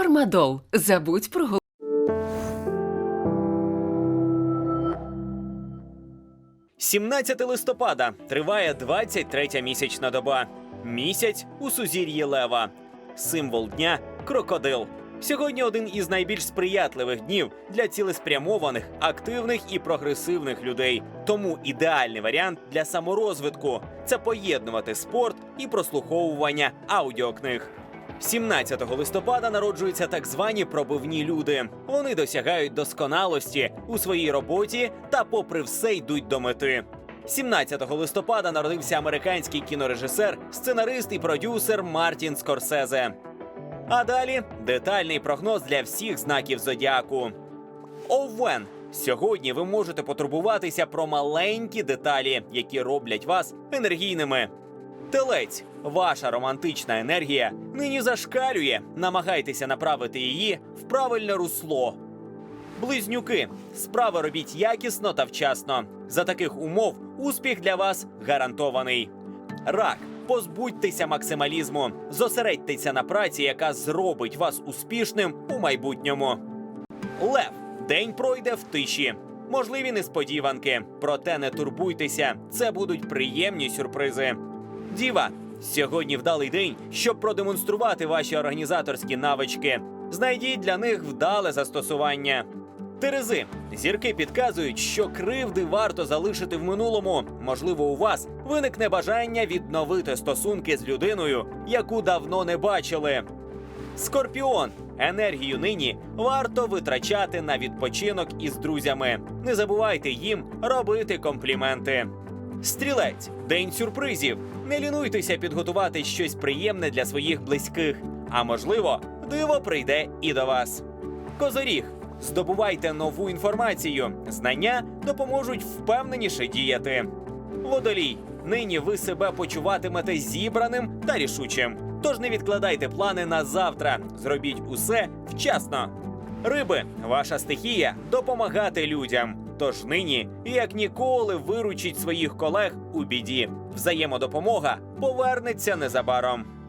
Фармадол. Забудь про голову. – 17 листопада триває 23 місячна доба. Місяць у сузір'ї Лева. Символ дня крокодил. Сьогодні один із найбільш сприятливих днів для цілеспрямованих, активних і прогресивних людей. Тому ідеальний варіант для саморозвитку це поєднувати спорт і прослуховування аудіокниг. 17 листопада народжуються так звані пробивні люди. Вони досягають досконалості у своїй роботі та, попри все, йдуть до мети. 17 листопада народився американський кінорежисер, сценарист і продюсер Мартін Скорсезе. А далі детальний прогноз для всіх знаків зодіаку. Овен. Сьогодні ви можете потурбуватися про маленькі деталі, які роблять вас енергійними. Телець, ваша романтична енергія нині зашкалює. Намагайтеся направити її в правильне русло. Близнюки, справи робіть якісно та вчасно. За таких умов успіх для вас гарантований. Рак, позбудьтеся максималізму, зосередьтеся на праці, яка зробить вас успішним у майбутньому. Лев, день пройде в тиші. Можливі несподіванки, проте не турбуйтеся, це будуть приємні сюрпризи. Діва, сьогодні вдалий день, щоб продемонструвати ваші організаторські навички. Знайдіть для них вдале застосування. Терези, зірки підказують, що кривди варто залишити в минулому. Можливо, у вас виникне бажання відновити стосунки з людиною, яку давно не бачили. Скорпіон. Енергію нині варто витрачати на відпочинок із друзями. Не забувайте їм робити компліменти. Стрілець день сюрпризів. Не лінуйтеся підготувати щось приємне для своїх близьких. А можливо, диво прийде і до вас. Козоріг. Здобувайте нову інформацію. Знання допоможуть впевненіше діяти. Водолій. Нині ви себе почуватимете зібраним та рішучим. Тож не відкладайте плани на завтра. Зробіть усе вчасно. Риби, ваша стихія допомагати людям. Тож нині, як ніколи, виручіть своїх колег у біді. Взаємодопомога повернеться незабаром.